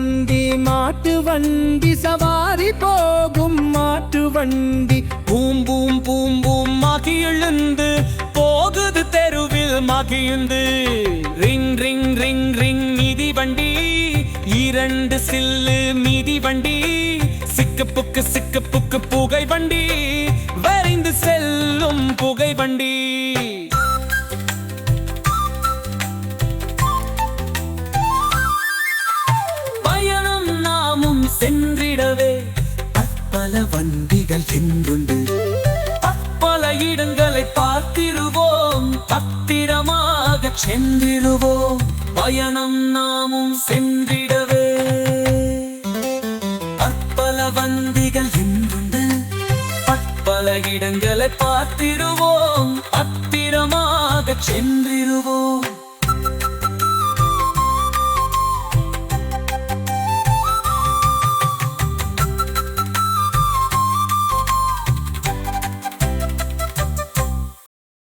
வண்டி மாட்டு வண்டி சவாரி போகும். மாட்டு வண்டி பூம் பூம் பூம் பூம் மகி எழுந்து. போகுது தெருவில் மகிழ்ந்து ரிங் ரிங் ரிங் ரிங் மிதி வண்டி. இரண்டு சில்லு மிதி வண்டி. சிக்கு புக்கு சிக்கு புக்கு புகை வண்டி. வரைந்து செல்லும் புகை வண்டி. சென்றிடவே பல வண்டிகள் சென்றுண்டு பல இடங்களை பார்த்திருவோம். பத்திரமாக சென்றிடுவோம். பயணம் நாமும் சென்றிடவே. பற்பல வண்டிகள் சென்றுண்டு பற்பல இடங்களை பார்த்திருவோம். பத்திரமாக சென்றிடுவோம்.